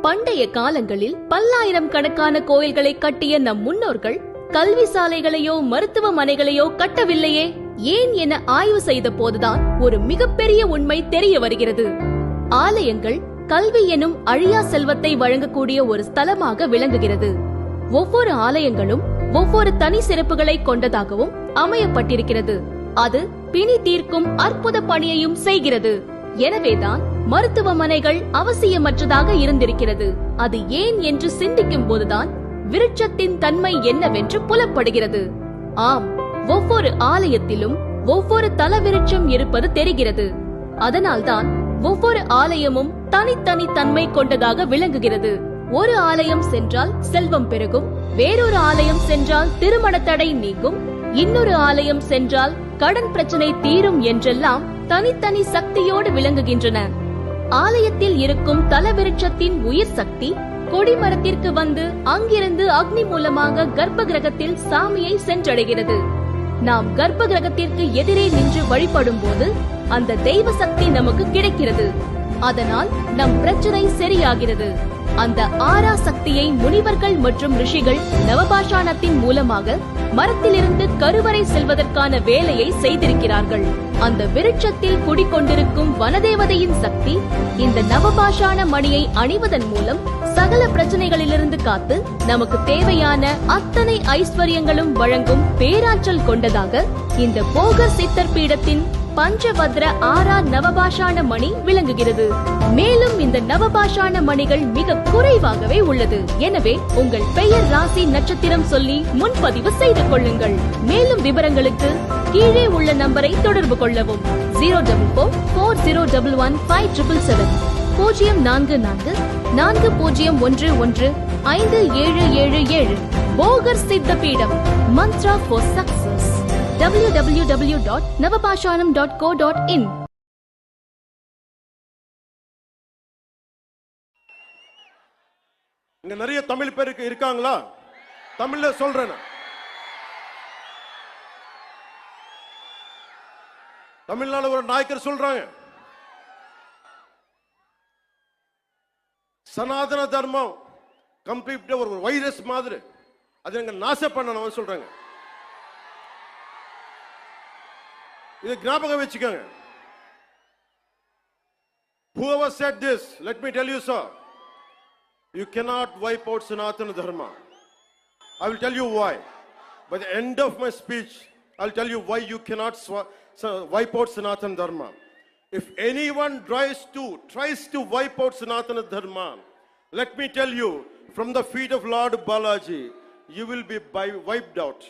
பண்டைய காலங்களில் பல்லாயிரம் கணக்கான கோயில்களை கட்டிய நம் முன்னோர்கள் கல்வி சாலைகளையோ மருத்துவமனைகளையோ கட்டவில்லையே? ஏன் என ஆய்வு செய்த போதுதான் ஒரு மிகப்பெரிய உண்மை தெரிய வருகிறது. ஆலயங்கள் கல்வி எனும் அழியா செல்வத்தை வழங்கக்கூடிய ஒரு ஸ்தலமாக விளங்குகிறது. ஒவ்வொரு ஆலயங்களும் ஒவ்வொரு தனி சிறப்புகளை கொண்டதாகவும் அமையப்பட்டிருக்கிறது. அது பிணி தீர்க்கும் அற்புத பணியையும் செய்கிறது. எனவேதான் மருத்துவமனைகள் அவசியமற்றதாக இருந்திருக்கிறது. அது ஏன் என்று சிந்திக்கும் போதுதான் விருட்சத்தின் தன்மை என்னவென்று புலப்படுகிறது. ஆம் ஒவ்வொரு ஆலயத்திலும் ஒவ்வொரு தல விருட்சம் இருப்பது தெரிகிறது. அதனால்தான் ஒவ்வொரு ஆலயமும் தனித்தனி தன்மை கொண்டதாக விளங்குகிறது. ஒரு ஆலயம் சென்றால் செல்வம் பெருகும் வேறொரு ஆலயம் சென்றால் திருமண தடை நீங்கும் இன்னொரு ஆலயம் சென்றால் கடன் பிரச்சனை தீரும் என்றெல்லாம் தனித்தனி சக்தியோடு விளங்குகின்றன. ஆலயத்தில் இருக்கும் தலவிருட்சத்தின் உயிர் சக்தி கொடிமரத்திற்கு வந்து அங்கிருந்து அக்னி மூலமாக கர்ப்ப கிரகத்தில் சாமியை சென்றடைகிறது. நாம் கர்ப்ப கிரகத்திற்கு எதிரே நின்று வழிபடும் போது அந்த தெய்வ சக்தி நமக்கு கிடைக்கிறது. அதனால் நம் பிரச்சனை சரியாகிறது. அந்த ஆரா சக்தியை முனிவர்கள் மற்றும் ரிஷிகள் நவபாஷாணத்தின் மூலமாக மரத்திலிருந்து கருவறை செல்வதற்கான வேலையை செய்திருக்கிறார்கள். அந்த விருட்சத்தில் குடிக்கொண்டிருக்கும் வனதேவதையின் சக்தி இந்த நவபாஷான மணியை அணிவதன் மூலம் சகல பிரச்சனைகளிலிருந்து காத்து நமக்கு தேவையான அத்தனை ஐஸ்வர்யங்களும் வழங்கும் பேராற்றல் கொண்டதாக இந்த போகர் சித்தர் பீடத்தின் பஞ்சபத்ர ஆரா நவபாஷான மணி விளங்குகிறது. மேலும் இந்த நவபாஷான மணிகள் மிக குறைவாகவே உள்ளது. எனவே உங்கள் பெயர் ராசி நட்சத்திரம் சொல்லி முன்பதிவு செய்து கொள்ளுங்கள். மேலும் விவரங்களுக்கு கீழே உள்ள நம்பரை தொடர்பு கொள்ளவும். Zero double four four zero double one five triple seven. பூஜ்ஜியம் நான்கு நான்கு நான்கு பூஜ்ஜியம் ஒன்று ஒன்று ஐந்து ஏழு ஏழு ஏழு. Bhogar Siddha Peetam mantra for success W W W dot Navapashanam dot co dot in இங்க நிறைய தமிழ் பேருக்கு இருக்காங்களா? தமிழ்ல சொல்றேன் தமிழ்நாடு ஒரு நாயக்கர் சொல்றாங்க சனாதன தர்மம் கம்ப்ளீட் ஒரு வைரஸ் மாதிரி அது எங்க நாச பண்ணணும் சொல்றாங்க இது ஞாபகம் வச்சுக்கோங்க Whoever said this, let me tell you, sir, you cannot wipe out Sanatana Dharma. I will tell you why. By the end of my speech, I'll tell you why you cannot wipe out Sanatana Dharma. If anyone tries to tries to wipe out Sanatana Dharma, let me tell you, from the feet of Lord Balaji, you will be wiped out.